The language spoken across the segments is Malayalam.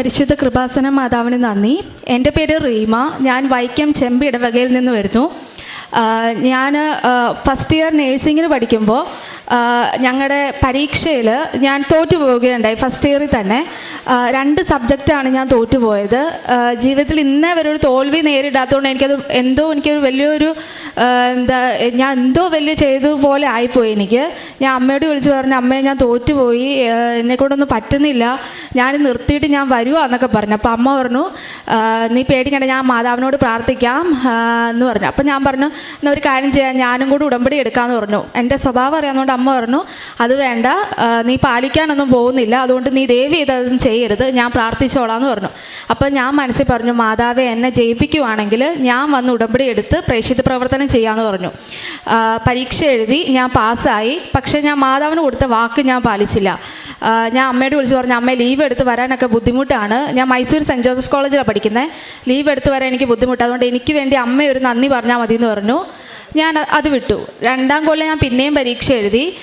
പരിശുദ്ധ കൃപാസന മാതാവിന് നന്ദി. എന്റെ പേര് റീമ. ഞാൻ വൈക്കം ചെമ്പ് ഇടവകയിൽ നിന്ന് വരുന്നു. ഞാൻ ഫസ്റ്റ് ഇയർ നേഴ്സിങ്ങിന് പഠിക്കുമ്പോൾ ഞങ്ങളുടെ പരീക്ഷയിൽ ഞാൻ തോറ്റു പോവുകയുണ്ടായി ഫസ്റ്റ് ഇയറിൽ തന്നെ. രണ്ട് സബ്ജക്റ്റാണ് ഞാൻ തോറ്റുപോയത് ജീവിതത്തിൽ ഇന്നേ വരെ ഒരു തോൽവി നേരിടാത്തതുകൊണ്ട് എനിക്കത് എന്തോ എനിക്കൊരു വലിയൊരു എന്താ ഞാൻ എന്തോ വലിയ ചെയ്തതുപോലെ ആയിപ്പോയി എനിക്ക്. ഞാൻ അമ്മയോട് വിളിച്ചു പറഞ്ഞു അമ്മയെ ഞാൻ തോറ്റുപോയി എന്നെക്കൊണ്ടൊന്നും പറ്റുന്നില്ല. ഞാൻ നിർത്തിയിട്ട് ഞാൻ വരുമോ എന്നൊക്കെ പറഞ്ഞു. അപ്പോൾ അമ്മ പറഞ്ഞു നീ പേടിക്കണ്ട ഞാൻ മാതാവിനോട് പ്രാർത്ഥിക്കാം എന്ന് പറഞ്ഞു. അപ്പോൾ ഞാൻ പറഞ്ഞു എന്നാൽ ഒരു കാര്യം ചെയ്യാം ഞാനും കൂടി ഉടമ്പടി എടുക്കാമെന്ന് പറഞ്ഞു. എന്റെ സ്വഭാവം അറിയാവുന്നതുകൊണ്ട് അമ്മ പറഞ്ഞു അത് വേണ്ട നീ പാലിക്കാനൊന്നും പോകുന്നില്ല അതുകൊണ്ട് നീ ദേവി ഇതൊന്നും ചെയ്യരുത് ഞാൻ പ്രാർത്ഥിച്ചോളാം എന്ന് പറഞ്ഞു. അപ്പം ഞാൻ മനസ്സിൽ പറഞ്ഞു മാതാവെ എന്നെ ജയിപ്പിക്കുവാണെങ്കിൽ ഞാൻ വന്ന് ഉടമ്പടി എടുത്ത് പ്രേക്ഷിത പ്രവർത്തനം ചെയ്യാമെന്ന് പറഞ്ഞു. പരീക്ഷ എഴുതി ഞാൻ പാസ്സായി പക്ഷേ ഞാൻ മാതാവിന് കൊടുത്ത വാക്ക് ഞാൻ പാലിച്ചില്ല. ഞാൻ അമ്മയോട് വിളിച്ച് പറഞ്ഞു അമ്മ ലീവ് എടുത്ത് വരാനൊക്കെ ബുദ്ധിമുട്ടാണ്. ഞാൻ മൈസൂർ സെന്റ് ജോസഫ് കോളേജിലാണ് പഠിക്കുന്നത് ലീവ് എടുത്ത് വരാൻ എനിക്ക് ബുദ്ധിമുട്ട് അതുകൊണ്ട് എനിക്ക് വേണ്ടി അമ്മ ഒരു നന്ദി പറഞ്ഞാൽ മതി എന്ന് പറഞ്ഞു. ഞാൻ അത് വിട്ടു. രണ്ടാം കൊല്ലം ഞാൻ പിന്നെയും പരീക്ഷ എഴുതി.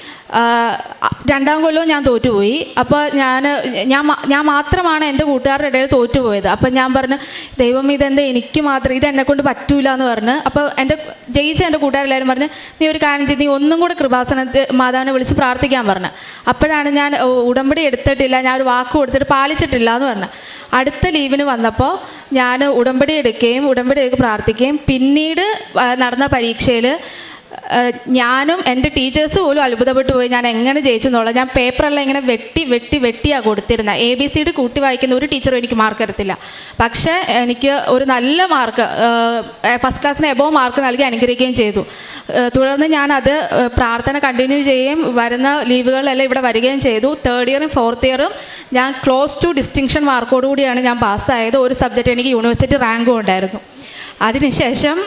രണ്ടാം കൊല്ലവും ഞാൻ തോറ്റുപോയി. അപ്പോൾ ഞാൻ ഞാൻ ഞാൻ മാത്രമാണ് എന്റെ കൂട്ടുകാരുടെ ഇടയിൽ തോറ്റുപോയത്. അപ്പം ഞാൻ പറഞ്ഞു ദൈവം ഇതെന്താ എനിക്ക് മാത്രം ഇത് എന്നെ കൊണ്ട് പറ്റൂല എന്ന് പറഞ്ഞ്. അപ്പോൾ എന്റെ ജയിച്ച എന്റെ കൂട്ടുകാരെല്ലാവരും പറഞ്ഞ് നീ ഒരു കാര്യം ചെയ്ത് നീ ഒന്നും കൂടെ കൃപാസനത്തിൽ മാതാവിനെ വിളിച്ച് പ്രാർത്ഥിക്കാൻ പറഞ്ഞു. അപ്പോഴാണ് ഞാൻ ഉടമ്പടി എടുത്തിട്ടില്ല ഞാൻ ഒരു വാക്ക് കൊടുത്തിട്ട് പാലിച്ചിട്ടില്ല എന്ന് പറഞ്ഞു. അടുത്ത ലീവിന് വന്നപ്പോൾ ഞാൻ ഉടമ്പടി എടുക്കുകയും ഉടമ്പടി എടുക്കുക പ്രാർത്ഥിക്കുകയും പിന്നീട് നടന്ന പരീക്ഷയിൽ ഞാനും എന്റെ ടീച്ചേഴ്സ് പോലും അത്ഭുതപ്പെട്ടു പോയി. ഞാൻ എങ്ങനെ ജയിച്ചു എന്നുള്ളത് ഞാൻ പേപ്പറെല്ലാം ഇങ്ങനെ വെട്ടി വെട്ടി വെട്ടിയാണ് കൊടുത്തിരുന്നത് എ ബി സി ഡി കൂട്ടി വായിക്കുന്ന ഒരു ടീച്ചറും എനിക്ക് മാർക്ക് തരത്തില്ല പക്ഷേ എനിക്ക് ഒരു നല്ല മാർക്ക് ഫസ്റ്റ് ക്ലാസ്സിന് എബോ മാർക്ക് നൽകി അനുഗ്രഹിക്കുകയും ചെയ്തു. തുടർന്ന് ഞാനത് പ്രാർത്ഥന കണ്ടിന്യൂ ചെയ്യുകയും വരുന്ന ലീവുകളിലെല്ലാം ഇവിടെ വരികയും ചെയ്തു. തേർഡ് ഇയറും ഫോർത്ത് ഇയറും ഞാൻ ക്ലോസ് ടു ഡിസ്റ്റിങ്ഷൻ മാർക്കോടുകൂടിയാണ് ഞാൻ പാസ്സായത് ഒരു സബ്ജക്റ്റ് എനിക്ക് യൂണിവേഴ്സിറ്റി റാങ്കും ഉണ്ടായിരുന്നു. അതിനുശേഷം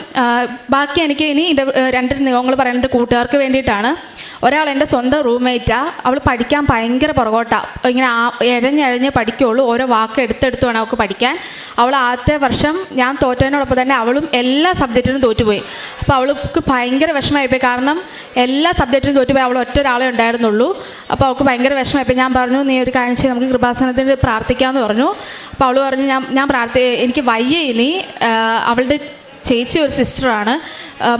ബാക്കി എനിക്ക് ഇനി ഇത് രണ്ട് നിയമങ്ങൾ പറയുന്നത് കൂട്ടുകാർക്ക് വേണ്ടിയിട്ടാണ്. ഒരാൾ എന്റെ സ്വന്തം റൂംമേറ്റാണ് അവൾ പഠിക്കാൻ ഭയങ്കര പുറകോട്ടാണ് ഇങ്ങനെ ആ എഴഞ്ഞഴഞ്ഞ് പഠിക്കുള്ളൂ ഓരോ വാക്ക് എടുത്തെടുത്ത് വേണം അവൾക്ക് പഠിക്കാൻ. അവൾ ആദ്യത്തെ വർഷം ഞാൻ തോറ്റതിനോടൊപ്പം തന്നെ അവളും എല്ലാ സബ്ജക്റ്റിനും തോറ്റുപോയി. അപ്പോൾ അവൾക്ക് ഭയങ്കര വിഷമമായിപ്പോയി. കാരണം എല്ലാ സബ്ജക്റ്റിനും തോറ്റുപോയി അവൾ ഒറ്റ ഒരാളെ ഉണ്ടായിരുന്നുള്ളൂ. അപ്പോൾ അവൾക്ക് ഭയങ്കര വിഷമമായിപ്പോയി. ഞാൻ പറഞ്ഞു നീ ഒരു കാണിച്ച് നമുക്ക് കൃപാസനത്തിന് പ്രാർത്ഥിക്കാമെന്ന് പറഞ്ഞു. അപ്പോൾ അവൾ പറഞ്ഞു ഞാൻ ഞാൻ പ്രാർത്ഥി എനിക്ക് വയ്യ ഇനി. അവളുടെ ചേച്ചി ഒരു സിസ്റ്ററാണ്.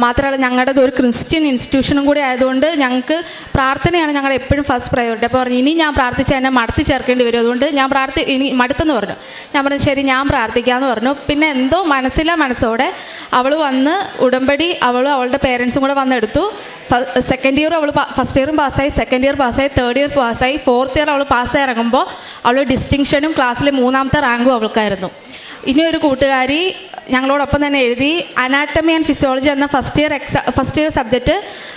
മാത്രമല്ല ഞങ്ങളുടെ ഒരു ക്രിസ്ത്യൻ ഇൻസ്റ്റിറ്റ്യൂഷനും കൂടി ആയതുകൊണ്ട് ഞങ്ങൾക്ക് പ്രാർത്ഥനയാണ് ഞങ്ങളുടെ എപ്പോഴും ഫസ്റ്റ് പ്രയോറിറ്റി അപ്പോൾ പറഞ്ഞു ഇനി ഞാൻ പ്രാർത്ഥിച്ചാൽ എന്നെ മടുത്ത് ചേർക്കേണ്ടി വരും. അതുകൊണ്ട് ഞാൻ പ്രാർത്ഥി ഇനി മടുത്തെന്ന് പറഞ്ഞു. ഞാൻ പറഞ്ഞു ശരി ഞാൻ പ്രാർത്ഥിക്കാമെന്ന് പറഞ്ഞു. പിന്നെ എന്തോ മനസ്സില്ല മനസ്സോടെ അവൾ വന്ന് ഉടമ്പടി അവളും അവളുടെ പേരൻസും കൂടെ വന്നെടുത്തു സെക്കൻഡ് ഇയർ അവൾ ഫസ്റ്റ് ഇയറും പാസ്സായി സെക്കൻഡ് ഇയർ പാസ്സായി തേർഡ് ഇയർ പാസ്സായി ഫോർത്ത് ഇയർ അവൾ പാസ്സായി ഇറങ്ങുമ്പോൾ അവൾ ഡിസ്റ്റിങ്ഷനും ക്ലാസ്സിലെ മൂന്നാമത്തെ റാങ്കും അവൾക്കായിരുന്നു. ഇനിയൊരു കൂട്ടുകാരി ഞങ്ങളോടൊപ്പം തന്നെ എഴുതി അനാട്ടമി ആൻഡ് ഫിസിയോളജി എന്ന ഫസ്റ്റ് ഇയർ എക്സാ ഫസ്റ്റ് ഇയർ സബ്ജക്റ്റ്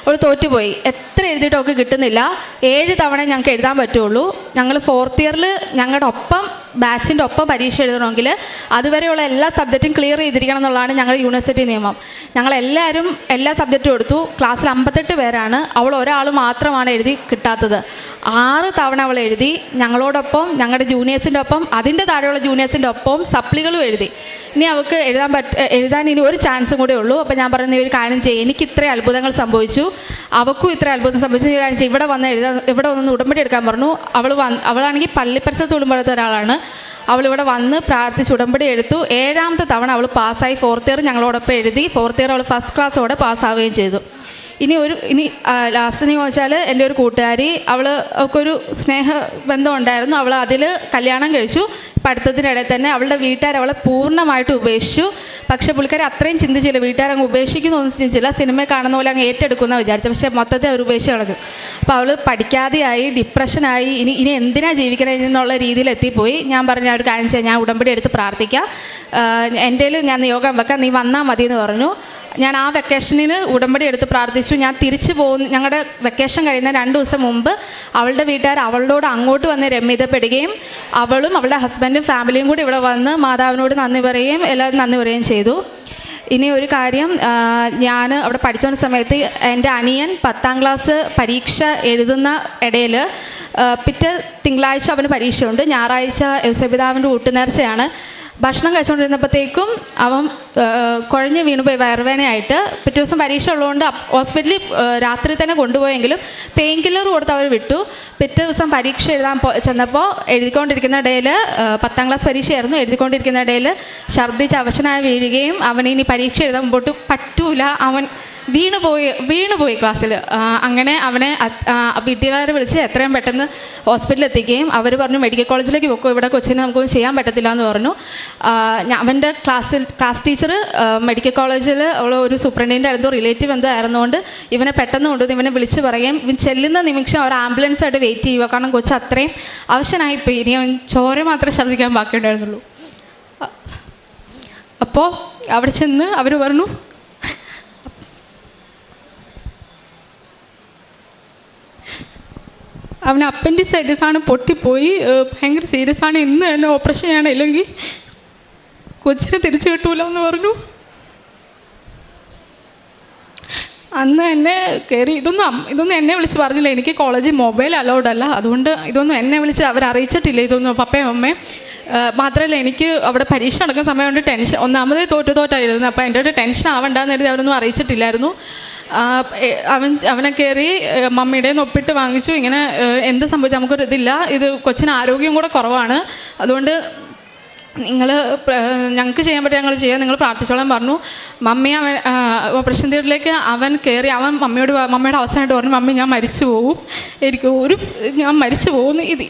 അവൾ തോറ്റുപോയി. എത്ര എഴുതിയിട്ടും ഒക്കെ കിട്ടുന്നില്ല. ഏഴ് തവണ ഞങ്ങൾക്ക് എഴുതാൻ പറ്റുള്ളൂ. ഞങ്ങൾ ഫോർത്ത് ഇയറിൽ ഞങ്ങളുടെ ഒപ്പം ബാച്ചിന്റെ ഒപ്പം പരീക്ഷ എഴുതണമെങ്കിൽ അതുവരെയുള്ള എല്ലാ സബ്ജക്റ്റും ക്ലിയർ ചെയ്തിരിക്കണം എന്നുള്ളതാണ് ഞങ്ങളുടെ യൂണിവേഴ്സിറ്റി നിയമം. ഞങ്ങളെല്ലാവരും എല്ലാ സബ്ജക്റ്റും എടുത്തു. ക്ലാസ്സിൽ അമ്പത്തെട്ട് പേരാണ്. അവൾ ഒരാൾ മാത്രമാണ് എഴുതി കിട്ടാത്തത്. ആറ് തവണ അവൾ എഴുതി. ഞങ്ങളോടൊപ്പം ഞങ്ങളുടെ ജൂനിയേഴ്സിന്റെ ഒപ്പം അതിന്റെ താഴെയുള്ള ജൂനിയേഴ്സിന്റെ ഒപ്പം സപ്ലികളും എഴുതി. ഇനി അവൾക്ക് എഴുതാൻ പറ്റ എഴുതാൻ ഇനി ഒരു ചാൻസും കൂടെ ഉള്ളൂ. അപ്പോൾ ഞാൻ പറയുന്ന ഒരു കാര്യം ചെയ്യും. എനിക്ക് ഇത്ര അത്ഭുതങ്ങൾ സംഭവിച്ചു. അവൾക്കും ഇത്ര അത്ഭുതം സംഭവിച്ചു. ഒരു കാര്യം ഇവിടെ വന്ന് എഴുതാൻ ഇവിടെ വന്ന് ഉടമ്പടി എടുക്കാൻ പറഞ്ഞു. അവൾ വന്ന് അവളാണെങ്കിൽ പള്ളിപ്പരിസരത്ത് ഉടമ്പടുത്ത ഒരാളാണ്. അവൾ ഇവിടെ വന്ന് പ്രാർത്ഥിച്ച് ഉടമ്പടി എടുത്തു. ഏഴാമത്തെ തവണ അവൾ പാസ്സായി. ഫോർത്ത് ഇയർ ഞങ്ങളോടൊപ്പം എഴുതി. ഫോർത്ത് ഇയർ അവൾ ഫസ്റ്റ് ക്ലാസ്സോടെ പാസ്സാവുകയും ചെയ്തു. ഇനി ഒരു ഇനി ലാസ്റ്റ് എന്ന് ചോദിച്ചാൽ എന്റെ ഒരു കൂട്ടുകാരി അവൾ അവൾക്കൊരു സ്നേഹ ബന്ധം ഉണ്ടായിരുന്നു. അവൾ അതിൽ കല്യാണം കഴിച്ചു. പഠിത്തത്തിനിടയിൽ തന്നെ അവളുടെ വീട്ടുകാർ അവളെ പൂർണമായിട്ട് ഉപേക്ഷിച്ചു. പക്ഷേ പുള്ളിക്കാർ അത്രയും ചിന്തിച്ചില്ല. വീട്ടുകാരെ അങ്ങ് ഉപേക്ഷിക്കുന്നൊന്നും ചിന്തിച്ചില്ല. സിനിമ കാണുന്ന പോലെ അങ്ങ് ഏറ്റെടുക്കുന്ന വിചാരിച്ചു പക്ഷേ മൊത്തത്തിൽ അവർ ഉപേക്ഷിച്ച് കളഞ്ഞു അപ്പോൾ അവൾ പഠിക്കാതെയായി ഡിപ്രഷനായി ഇനി ഇനി എന്തിനാ ജീവിക്കണേ എന്നുള്ള രീതിയിൽ എത്തിപ്പോയി. ഞാൻ പറഞ്ഞു "ഞാൻ ഒരു കാര്യം ചെയ്യാം. ഞാൻ ഉടമ്പടി എടുത്ത് പ്രാർത്ഥിക്കാം. എന്റെ ഞാൻ നിയോഗം വെക്കാം. നീ വന്നാൽ മതി എന്ന് പറഞ്ഞു. ഞാൻ ആ വെക്കേഷനിൽ ഉടമ്പടി എടുത്ത് പ്രാർത്ഥിച്ചു. ഞാൻ തിരിച്ചു പോകുന്ന ഞങ്ങളുടെ വെക്കേഷൻ കഴിയുന്ന രണ്ട് ദിവസം മുമ്പ് അവളുടെ വീട്ടുകാർ അവളോട് അങ്ങോട്ട് വന്ന് രമ്യതപ്പെടുകയും അവളും അവളുടെ ഹസ്ബൻഡും ഫാമിലിയും കൂടി ഇവിടെ വന്ന് മാതാവിനോട് നന്ദി പറയുകയും എല്ലാവരും നന്ദി പറയുകയും ചെയ്തു. ഇനി ഒരു കാര്യം ഞാൻ അവിടെ പഠിച്ചുകൊണ്ട സമയത്ത് എന്റെ അനിയൻ പത്താം ക്ലാസ് പരീക്ഷ എഴുതുന്ന ഇടയിൽ പിറ്റേ തിങ്കളാഴ്ച അവന് പരീക്ഷയുണ്ട്. ഞായറാഴ്ച യൗസപിതാവിന്റെ ഊട്ടുനേർച്ചയാണ് ഭക്ഷണം കഴിച്ചുകൊണ്ടിരുന്നപ്പോഴത്തേക്കും അവൻ കുഴഞ്ഞ് വീണുപോയി വയറുവേനയായിട്ട് പിറ്റേ ദിവസം പരീക്ഷ ഉള്ളതുകൊണ്ട് ഹോസ്പിറ്റലിൽ രാത്രി തന്നെ കൊണ്ടുപോയെങ്കിലും പെയിൻ കില്ലർ കൊടുത്ത് അവർ വിട്ടു. പിറ്റേ ദിവസം പരീക്ഷ എഴുതാൻ പോ ചെന്നപ്പോൾ എഴുതിക്കൊണ്ടിരിക്കുന്ന ഇടയിൽ പത്താം ക്ലാസ് പരീക്ഷയായിരുന്നു. എഴുതിക്കൊണ്ടിരിക്കുന്ന ഇടയിൽ ഛർദ്ദിച്ച് അവശനായി വീഴുകയും അവൻ ഇനി പരീക്ഷ എഴുതാൻ മുമ്പോട്ട് പറ്റൂല. അവൻ വീണുപോയി വീണുപോയി ക്ലാസ്സിൽ. അങ്ങനെ അവനെ വീട്ടുകാരെ വിളിച്ച് എത്രയും പെട്ടെന്ന് ഹോസ്പിറ്റലിൽ എത്തിക്കുകയും അവർ പറഞ്ഞു മെഡിക്കൽ കോളേജിലേക്ക് പോക്കോ ഇവിടെ കൊച്ചിന് നമുക്കൊന്നും ചെയ്യാൻ പറ്റത്തില്ല എന്ന് പറഞ്ഞു. അവന്റെ ക്ലാസ്സിൽ ക്ലാസ് ടീച്ചർ മെഡിക്കൽ കോളേജിൽ ഉള്ള ഒരു സൂപ്രണ്ടിന്റെ അടുത്ത് റിലേറ്റീവ് എന്തോ ആയിരുന്നുകൊണ്ട് ഇവനെ പെട്ടെന്ന് കൊണ്ടുവന്ന് ഇവനെ വിളിച്ച് പറയുകയും ഇവൻ ചെല്ലുന്ന നിമിഷം അവർ ആംബുലൻസായിട്ട് വെയിറ്റ് ചെയ്യുക കാരണം കൊച്ച് അത്രയും ആവശ്യനായിപ്പോയി ഇനി അവൻ ചോര മാത്രമേ ശ്രദ്ധിക്കാൻ ബാക്കിയുണ്ടായിരുന്നുള്ളൂ. അപ്പോൾ അവിടെ ചെന്ന് അവർ പറഞ്ഞു അവന് അപ്പൻഡിസൈറ്റിസ് ആണ് പൊട്ടിപ്പോയി. ഭയങ്കര സീരിയസ് ആണ്. ഇന്ന് തന്നെ ഓപ്പറേഷൻ ചെയ്യണം ഇല്ലെങ്കിൽ കൊച്ചിനെ തിരിച്ചു കിട്ടൂല എന്ന് പറഞ്ഞു. അന്ന് എന്നെ കയറി ഇതൊന്നും ഇതൊന്നും എന്നെ വിളിച്ച് പറഞ്ഞില്ല. എനിക്ക് കോളേജിൽ മൊബൈൽ അലൗഡ് അല്ല. അതുകൊണ്ട് ഇതൊന്നും എന്നെ വിളിച്ച് അവർ അറിയിച്ചിട്ടില്ല. ഇതൊന്നും പപ്പയും അമ്മയും. മാത്രമല്ല എനിക്ക് അവിടെ പരീക്ഷ നടക്കുന്ന സമയം കൊണ്ട് ടെൻഷൻ ഒന്നാമതേ തോറ്റു തോറ്റായിരുന്നു. അപ്പോൾ എന്റെ ഒരു ടെൻഷൻ ആവണ്ടെന്ന് കരുതി അവരൊന്നും അറിയിച്ചിട്ടില്ലായിരുന്നു. അവൻ അവനെ കയറി മമ്മിയുടെ ഒപ്പിട്ട് വാങ്ങിച്ചു. ഇങ്ങനെ എന്ത് സംഭവിച്ചു? നമുക്കൊരു ഇതില്ല. ഇത് കൊച്ചിന് ആരോഗ്യം കൂടെ കുറവാണ്. അതുകൊണ്ട് നിങ്ങൾ ഞങ്ങൾക്ക് ചെയ്യാൻ പറ്റുക ഞങ്ങൾ ചെയ്യാം. നിങ്ങൾ പ്രാർത്ഥിച്ചോളാൻ പറഞ്ഞു. മമ്മി അവൻ ഓപ്പറേഷൻ തിയേറ്ററിലേക്ക് അവൻ കയറി അവൻ മമ്മിയോട് മമ്മിയുടെ അവസാനമായിട്ട് പറഞ്ഞു മമ്മി ഞാൻ മരിച്ചു പോവും. എനിക്ക് ഒരു ഞാൻ മരിച്ചു പോകും ഇത്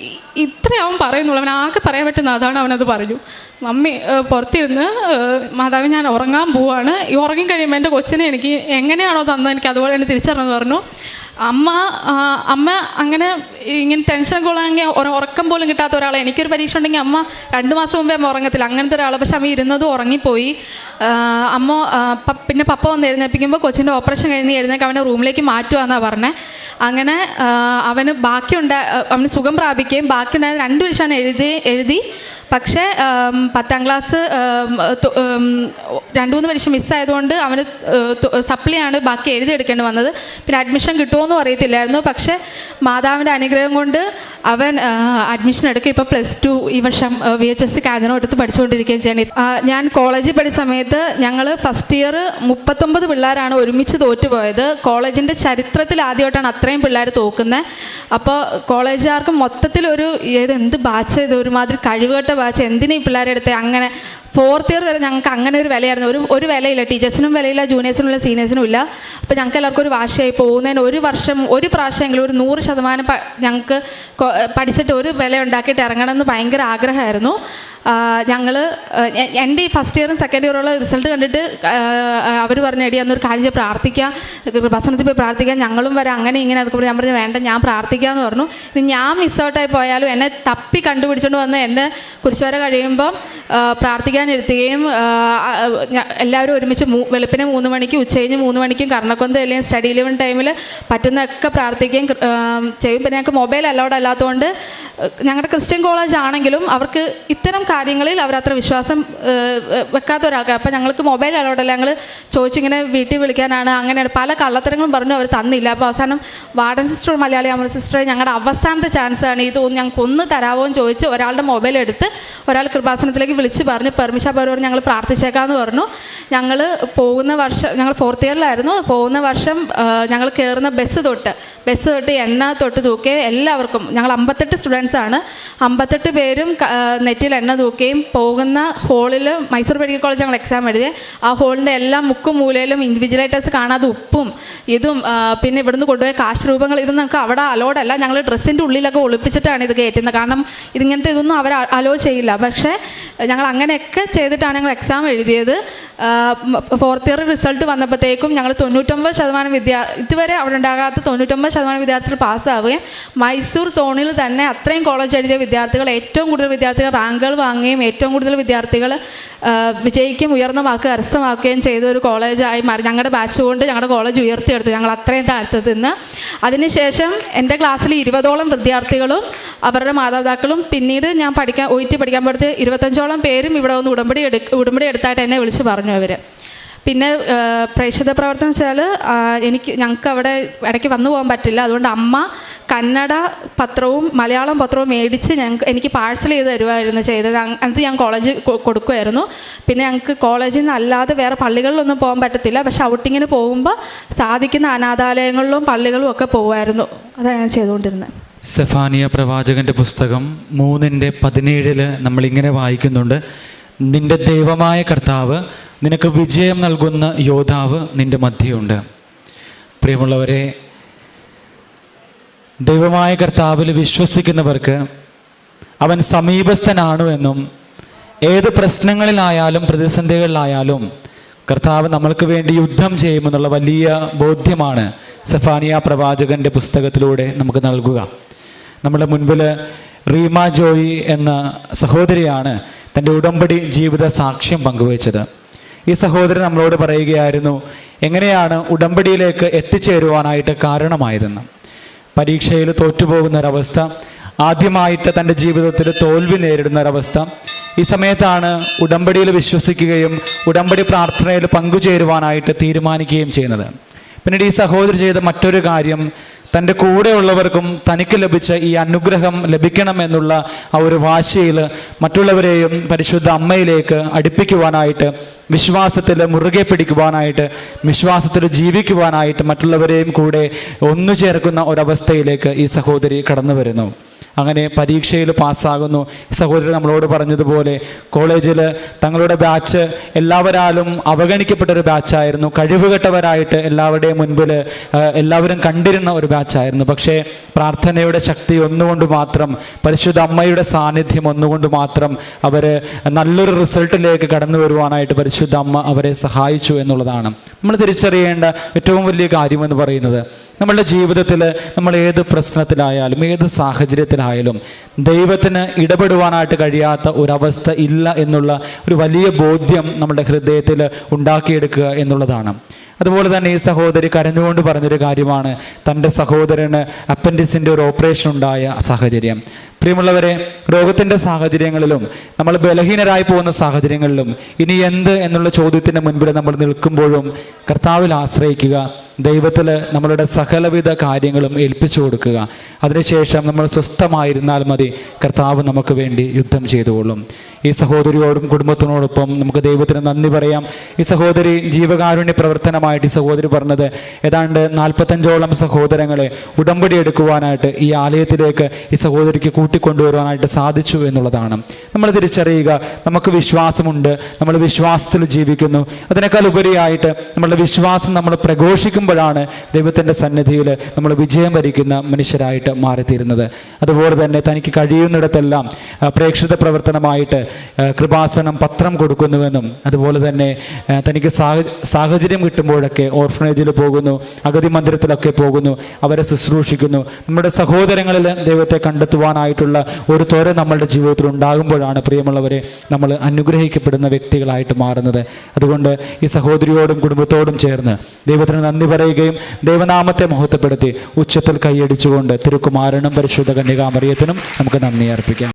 ഇത്രേ അവൻ പറയുന്നുള്ളൂ. അവൻ ആകെ പറയാൻ പറ്റുന്ന അതാണ് അവനത് പറഞ്ഞു. മമ്മി പുറത്തിരുന്ന് മാതാവ് ഞാൻ ഉറങ്ങാൻ പോവാണ്. ഈ ഉറങ്ങി കഴിയുമ്പോൾ എന്റെ കൊച്ചിനെ എനിക്ക് എങ്ങനെയാണോ തന്നത് എനിക്ക് അതുപോലെ തന്നെ തിരിച്ചറിഞ്ഞെന്ന് പറഞ്ഞു. അമ്മ അമ്മ അങ്ങനെ ഇങ്ങനെ ടെൻഷൻ കൊള്ളാമെങ്കിൽ ഉറക്കം പോലും കിട്ടാത്ത ഒരാളെ. എനിക്കൊരു പരീക്ഷ ഉണ്ടെങ്കിൽ അമ്മ രണ്ട് മാസം മുമ്പേ അമ്മ ഉറങ്ങത്തില്ല. അങ്ങനത്തെ ഒരാൾ പക്ഷെ അമ്മ ഇരുന്നതും ഉറങ്ങിപ്പോയി. അമ്മ പിന്നെ പപ്പ വന്ന് എഴുന്നേൽപ്പിക്കുമ്പോൾ കൊച്ചിന്റെ ഓപ്പറേഷൻ കഴിഞ്ഞ് എഴുന്നേക്ക് അവനെ റൂമിലേക്ക് മാറ്റുവാന്നാണ് പറഞ്ഞത് അങ്ങനെ അവന് ബാക്കിയുണ്ട അവന് സുഖം പ്രാപിക്കുകയും ബാക്കിയുണ്ടായ രണ്ട് വർഷമാണ് എഴുതി എഴുതി. പക്ഷേ പത്താം ക്ലാസ് രണ്ട് മൂന്ന് പരീക്ഷ മിസ്സായതുകൊണ്ട് അവന് സപ്ലിയാണ് ബാക്കി എഴുതിയെടുക്കേണ്ടി വന്നത്. പിന്നെ അഡ്മിഷൻ കിട്ടുമോ എന്നും അറിയത്തില്ലായിരുന്നു. പക്ഷേ മാതാവിന്റെ അനുഗ്രഹം കൊണ്ട് അവൻ അഡ്മിഷൻ എടുക്കുക. ഇപ്പോൾ പ്ലസ് ടു ഈ വർഷം വി എച്ച് എസ് സി കാഞ്ഞനോ എടുത്ത് പഠിച്ചുകൊണ്ടിരിക്കുകയും ചെയ്യണം. ഞാൻ കോളേജിൽ പഠിച്ച സമയത്ത് ഞങ്ങൾ ഫസ്റ്റ് ഇയർ മുപ്പത്തൊമ്പത് പിള്ളേരാണ് ഒരുമിച്ച് തോറ്റുപോയത്. കോളേജിന്റെ ചരിത്രത്തിൽ ആദ്യമായിട്ടാണ് അത്രയും പിള്ളേർ തോക്കുന്നത്. അപ്പോൾ കോളേജുകാർക്ക് മൊത്തത്തിലൊരു ഏത് എന്ത് ബാച്ച് ഇത് ഒരുമാതിരി കഴിവുകെട്ട ബാച്ച് എന്തിനാ ഈ പിള്ളേരെടുത്ത് അങ്ങനെ ഫോർത്ത് ഇയർ വരെ ഞങ്ങൾക്ക് അങ്ങനെ ഒരു വിലയായിരുന്നു. ഒരു ഒരു വിലയില്ല. ടീച്ചേഴ്സിനും വിലയില്ല ജൂനിയേഴ്സിനും സീനിയേഴ്സിനും ഇല്ല. അപ്പോൾ ഞങ്ങൾക്ക് എല്ലാവർക്കും ഒരു വാശിയായി പോകുന്നതിന് ഒരു വർഷം ഒരു പ്രാവശ്യമെങ്കിലും ഒരു നൂറ് ശതമാനം ഞങ്ങൾക്ക് പഠിച്ചിട്ട് ഒരു വില ഉണ്ടാക്കിയിട്ട് ഇറങ്ങണമെന്ന് ഭയങ്കര ആഗ്രഹമായിരുന്നു. ഞങ്ങൾ എന്റെ ഈ ഫസ്റ്റ് ഇയറും സെക്കൻഡ് ഇയറുള്ള റിസൾട്ട് കണ്ടിട്ട് അവർ പറഞ്ഞ എടി അന്നൊരു കാഴ്ച പ്രാർത്ഥിക്കാം. കൃപാസനത്തിൽ പോയി പ്രാർത്ഥിക്കാം. ഞങ്ങളും വരാം. അങ്ങനെ ഇങ്ങനെ അതൊക്കെ പറഞ്ഞു ഞാൻ പറഞ്ഞു വേണ്ട ഞാൻ പ്രാർത്ഥിക്കാമെന്ന് പറഞ്ഞു. ഇനി ഞാൻ മിസ് ഔട്ടായി പോയാലും എന്നെ തപ്പി കണ്ടുപിടിച്ചുകൊണ്ട് വന്ന് എന്നെ കുരിശുവര കഴിയുമ്പം പ്രാർത്ഥിക്കാനിരുത്തുകയും എല്ലാവരും ഒരുമിച്ച് മൂ വെളുപ്പിനെ മൂന്ന് മണിക്ക് ഉച്ചകഴിഞ്ഞ് മൂന്ന് മണിക്കും കർണക്കൊന്ത അല്ലെങ്കിൽ സ്റ്റഡി ലിവൻ ടൈമിൽ പറ്റുന്നതൊക്കെ പ്രാർത്ഥിക്കുകയും ചെയ്യും. പിന്നെ ഞങ്ങൾക്ക് മൊബൈൽ അലൗഡ് അല്ലാത്തതുകൊണ്ട് ഞങ്ങളുടെ ക്രിസ്ത്യൻ കോളേജ് ആണെങ്കിലും അവർക്ക് ഇത്തരം കാര്യങ്ങളിൽ അവർ അത്ര വിശ്വാസം വെക്കാത്ത ഒരാൾക്കാർ അപ്പം ഞങ്ങൾക്ക് മൊബൈൽ അലോട്ടല്ല ഞങ്ങൾ ചോദിച്ചു ഇങ്ങനെ വീട്ടിൽ വിളിക്കാനാണ്. അങ്ങനെയാണ്. പല കള്ളത്തരങ്ങളും പറഞ്ഞു അവർ തന്നില്ല. അപ്പോൾ അവസാനം warden sister Malayali Amar sister ഞങ്ങളുടെ അവസാനത്തെ ചാൻസ് ആണ്. ഇത് ഞങ്ങൾക്ക് ഒന്ന് തരാമോ എന്ന് ചോദിച്ച് ഒരാളുടെ മൊബൈൽ എടുത്ത് ഒരാൾ കൃപാസനത്തിലേക്ക് വിളിച്ച് പറഞ്ഞ് പെർമിഷൻ അവർ ഞങ്ങൾ പ്രാർത്ഥിച്ചേക്കാമെന്ന് പറഞ്ഞു. ഞങ്ങൾ പോകുന്ന വർഷം ഞങ്ങൾ ഫോർത്ത് ഇയറിലായിരുന്നു പോകുന്ന വർഷം ഞങ്ങൾ കയറുന്ന ബസ് തൊട്ട് ബസ് തൊട്ട് എണ്ണ തൊട്ട് തൂക്കിയ എല്ലാവർക്കും ഞങ്ങൾ അമ്പത്തെട്ട് സ്റ്റുഡൻസാണ് അമ്പത്തെട്ട് പേരും നെറ്റിൽ എണ്ണ തൂക്കുകയും പോകുന്ന ഹോളിൽ മൈസൂർ മെഡിക്കൽ കോളേജ് ഞങ്ങൾ എക്സാം എഴുതി ആ ഹോളിന്റെ എല്ലാ മുക്കും മൂലയിലും ഇൻഡിവിജ്വലേറ്റേഴ്സ് കാണാതെ ഉപ്പും ഇതും പിന്നെ ഇവിടുന്ന് കൊണ്ടുപോയ കാശ് രൂപങ്ങൾ ഇതൊന്നും നമുക്ക് അവിടെ അലോഡല്ല ഞങ്ങൾ ഡ്രസ്സിന്റെ ഉള്ളിലൊക്കെ ഒളിപ്പിച്ചിട്ടാണ് ഇത് കയറ്റുന്നത്. കാരണം ഇതിങ്ങനത്തെ ഇതൊന്നും അവർ അലോ ചെയ്യില്ല. പക്ഷേ ഞങ്ങൾ അങ്ങനെയൊക്കെ ചെയ്തിട്ടാണ് ഞങ്ങൾ എക്സാം എഴുതിയത്. ഫോർത്ത് ഇയർ റിസൾട്ട് വന്നപ്പോഴത്തേക്കും ഞങ്ങൾ തൊണ്ണൂറ്റൊമ്പത് ശതമാനം വിദ്യാ ഇതുവരെ അവിടെ ഉണ്ടാകാത്ത തൊണ്ണൂറ്റൊമ്പത് ശതമാനം വിദ്യാർത്ഥികൾ പാസ്സാവുകയും മൈസൂർ സോണിൽ തന്നെ അത്രയും കോളേജ് എഴുതിയ വിദ്യാർത്ഥികൾ ഏറ്റവും കൂടുതൽ വിദ്യാർത്ഥികൾ റാങ്കുകൾ വാങ്ങുകയും ഏറ്റവും കൂടുതൽ വിദ്യാർത്ഥികൾ വിജയിക്കും ഉയർന്ന വാക്ക് കരസ്ഥമാക്കുകയും ചെയ്ത ഒരു കോളേജായി മാറി. ഞങ്ങളുടെ ബാച്ച് കൊണ്ട് ഞങ്ങളുടെ കോളേജ് ഉയർത്തിയെടുത്തു. ഞങ്ങൾ അത്രയും താഴ്ത്തത്തിൽ നിന്ന് അതിനുശേഷം എന്റെ ക്ലാസ്സിൽ ഇരുപതോളം വിദ്യാർത്ഥികളും അവരുടെ മാതാപിതാക്കളും പിന്നീട് ഞാൻ പഠിക്കാൻ ഒ ടി പഠിക്കാൻ പഠിച്ച് ഇരുപത്തഞ്ചോളം പേരും ഇവിടെ ഒന്ന് ഉടമ്പടി എടു ഉടമ്പടി എടുത്തായിട്ട് എന്നെ വിളിച്ച് പറഞ്ഞു അവർ പിന്നെ പ്രേക്ഷിത പ്രവർത്തനം വെച്ചാൽ എനിക്ക് ഞങ്ങൾക്ക് അവിടെ ഇടയ്ക്ക് വന്നു പോകാൻ പറ്റില്ല. അതുകൊണ്ട് അമ്മ കന്നഡ പത്രവും മലയാളം പത്രവും മേടിച്ച് ഞങ്ങൾക്ക് എനിക്ക് പാഴ്സൽ ചെയ്ത് തരുമായിരുന്നു ചെയ്തത്. അത് ഞാൻ കോളേജ് കൊടുക്കുമായിരുന്നു പിന്നെ ഞങ്ങൾക്ക് കോളേജിൽ നിന്ന് അല്ലാതെ വേറെ പള്ളികളിലൊന്നും പോകാൻ പറ്റത്തില്ല. പക്ഷെ ഔട്ടിങ്ങിന് പോകുമ്പോൾ സാധിക്കുന്ന അനാഥാലയങ്ങളിലും പള്ളികളും ഒക്കെ പോകുമായിരുന്നു അതാണ് ഞാൻ ചെയ്തുകൊണ്ടിരുന്നത് സെഫാനിയ പ്രവാചകന്റെ പുസ്തകം മൂന്നിന്റെ പതിനേഴിൽ നമ്മളിങ്ങനെ വായിക്കുന്നുണ്ട്. നിന്റെ ദൈവമായ കർത്താവ് നിനക്ക് വിജയം നൽകുന്ന യോദ്ധാവ് നിന്റെ മധ്യയുണ്ട്. പ്രിയമുള്ളവരെ ദൈവമായ കർത്താവിൽ വിശ്വസിക്കുന്നവർക്ക് അവൻ സമീപസ്ഥനാണ് എന്നും ഏത് പ്രശ്നങ്ങളിലായാലും പ്രതിസന്ധികളിലായാലും കർത്താവ് നമ്മൾക്ക് വേണ്ടി യുദ്ധം ചെയ്യുമെന്നുള്ള വലിയ ബോധ്യമാണ് സഫാനിയ പ്രവാചകന്റെ പുസ്തകത്തിലൂടെ നമുക്ക് നൽകുക. നമ്മുടെ മുൻപിൽ റീമ ജോയി എന്ന സഹോദരിയാണ് തന്റെ ഉടമ്പടി ജീവിത സാക്ഷ്യം പങ്കുവച്ചത്. ഈ സഹോദരി നമ്മളോട് പറയുകയായിരുന്നു എങ്ങനെയാണ് ഉടമ്പടിയിലേക്ക് എത്തിച്ചേരുവാനായിട്ട് കാരണമായതെന്ന്? പരീക്ഷയിൽ തോറ്റുപോകുന്ന ഒരവസ്ഥ ആദ്യമായിട്ട് തന്റെ ജീവിതത്തിൽ തോൽവി നേരിടുന്ന ഒരവസ്ഥ ഈ സമയത്താണ് ഉടമ്പടിയിൽ വിശ്വസിക്കുകയും ഉടമ്പടി പ്രാർത്ഥനയിൽ പങ്കുചേരുവാനായിട്ട് തീരുമാനിക്കുകയും ചെയ്യുന്നത്. പിന്നീട് ഈ സഹോദരി ചെയ്ത മറ്റൊരു കാര്യം തന്റെ കൂടെയുള്ളവർക്കും തനിക്ക് ലഭിച്ച ഈ അനുഗ്രഹം ലഭിക്കണമെന്നുള്ള ആ ഒരു വാശിയിൽ മറ്റുള്ളവരെയും പരിശുദ്ധ അമ്മയിലേക്ക് അടുപ്പിക്കുവാനായിട്ട് വിശ്വാസത്തിൽ മുറുകെ പിടിക്കുവാനായിട്ട് വിശ്വാസത്തിൽ ജീവിക്കുവാനായിട്ട് മറ്റുള്ളവരെയും കൂടെ ഒന്നു ചേർക്കുന്ന ഒരവസ്ഥയിലേക്ക് ഈ സഹോദരി കടന്നു വരുന്നു. അങ്ങനെ പരീക്ഷയിൽ പാസ്സാകുന്നു. സഹോദരൻ സഹോദരി നമ്മളോട് പറഞ്ഞതുപോലെ കോളേജിൽ തങ്ങളുടെ ബാച്ച് എല്ലാവരാലും അവഗണിക്കപ്പെട്ടൊരു ബാച്ചായിരുന്നു. കഴിവുകെട്ടവരായിട്ട് എല്ലാവരുടെയും മുൻപിൽ എല്ലാവരും കണ്ടിരുന്ന ഒരു ബാച്ചായിരുന്നു. പക്ഷേ പ്രാർത്ഥനയുടെ ശക്തി ഒന്നുകൊണ്ട് മാത്രം പരിശുദ്ധ അമ്മയുടെ സാന്നിധ്യം ഒന്നുകൊണ്ട് മാത്രം അവർ നല്ലൊരു റിസൾട്ടിലേക്ക് കടന്നു വരുവാനായിട്ട് പരിശുദ്ധ അമ്മ അവരെ സഹായിച്ചു എന്നുള്ളതാണ്. നമ്മൾ തിരിച്ചറിയേണ്ട ഏറ്റവും വലിയ കാര്യമെന്ന് പറയുന്നത് നമ്മളുടെ ജീവിതത്തിൽ നമ്മൾ ഏത് പ്രശ്നത്തിലായാലും ഏത് സാഹചര്യത്തിലായാലും ദൈവത്തിന് ഇടപെടുവാനായിട്ട് കഴിയാത്ത ഒരവസ്ഥ ഇല്ല എന്നുള്ള ഒരു വലിയ ബോധ്യം നമ്മുടെ ഹൃദയത്തിൽ ഉണ്ടാക്കിയെടുക്കുക എന്നുള്ളതാണ്. അതുപോലെ തന്നെ ഈ സഹോദരി കരഞ്ഞുകൊണ്ട് പറഞ്ഞൊരു കാര്യമാണ്. തന്റെ സഹോദരന് അപ്പൻഡിസിന്റെ ഒരു ഓപ്പറേഷൻ ഉണ്ടായ സാഹചര്യം. പ്രിയമുള്ളവരെ രോഗത്തിന്റെ സാഹചര്യങ്ങളിലും നമ്മൾ ബലഹീനരായി പോകുന്ന സാഹചര്യങ്ങളിലും ഇനി എന്ത് എന്നുള്ള ചോദ്യത്തിന് മുൻപിൽ നമ്മൾ നിൽക്കുമ്പോഴും കർത്താവിൽ ആശ്രയിക്കുക ദൈവത്തിൽ നമ്മളുടെ സകലവിധ കാര്യങ്ങളും ഏൽപ്പിച്ചു കൊടുക്കുക. അതിനുശേഷം നമ്മൾ സ്വസ്ഥമായിരുന്നാൽ മതി കർത്താവ് നമുക്ക് വേണ്ടി യുദ്ധം ചെയ്തുകൊള്ളും. ഈ സഹോദരിയോടും കുടുംബത്തിനോടൊപ്പം നമുക്ക് ദൈവത്തിന് നന്ദി പറയാം. ഈ സഹോദരി ജീവകാരുണ്യ പ്രവർത്തനമായിട്ട് ഈ സഹോദരി പറഞ്ഞത് ഏതാണ്ട് നാൽപ്പത്തഞ്ചോളം സഹോദരങ്ങളെ ഉടമ്പടി എടുക്കുവാനായിട്ട് ഈ ആലയത്തിലേക്ക് ഈ സഹോദരിക്ക് കൂട്ടിക്കൊണ്ടുവരുവാനായിട്ട് സാധിച്ചു എന്നുള്ളതാണ്. നമ്മൾ തിരിച്ചറിയുക നമുക്ക് വിശ്വാസമുണ്ട് നമ്മൾ വിശ്വാസത്തിൽ ജീവിക്കുന്നു. അതിനേക്കാൾ ഉപരിയായിട്ട് നമ്മളുടെ വിശ്വാസം നമ്മൾ പ്രഘോഷിക്കുമ്പോഴാണ് ദൈവത്തിന്റെ സന്നിധിയിൽ നമ്മൾ വിജയം വരിക്കുന്ന മനുഷ്യരായിട്ട് മാറിത്തീരുന്നത്. അതുപോലെ തന്നെ തനിക്ക് കഴിയുന്നിടത്തെല്ലാം പ്രേക്ഷിത പ്രവർത്തനമായിട്ട് കൃപാസനം പത്രം കൊടുക്കുന്നുവെന്നും അതുപോലെ തന്നെ തനിക്ക് സാഹ- സാഹചര്യം കിട്ടുമ്പോഴൊക്കെ ഓർഫനേജിൽ പോകുന്നു അഗതി മന്ദിരത്തിലൊക്കെ പോകുന്നു അവരെ ശുശ്രൂഷിക്കുന്നു. നമ്മുടെ സഹോദരങ്ങളിൽ ദൈവത്തെ കണ്ടെത്തുവാനായിട്ടുള്ള ഒരു തോര നമ്മളുടെ ജീവിതത്തിൽ ഉണ്ടാകുമ്പോഴാണ് പ്രിയമുള്ളവരെ നമ്മൾ അനുഗ്രഹിക്കപ്പെടുന്ന വ്യക്തികളായിട്ട് മാറുന്നത്. അതുകൊണ്ട് ഈ സഹോദരിയോടും കുടുംബത്തോടും ചേർന്ന് ദൈവത്തിന് നന്ദി പറയുകയും ദൈവനാമത്തെ മഹത്വപ്പെടുത്തി ഉച്ചത്തിൽ കൈയടിച്ചുകൊണ്ട് തിരുക്കുമാരനും പരിശുദ്ധ കന്യകാമറിയത്തിനും നമുക്ക് നന്ദി അർപ്പിക്കാം.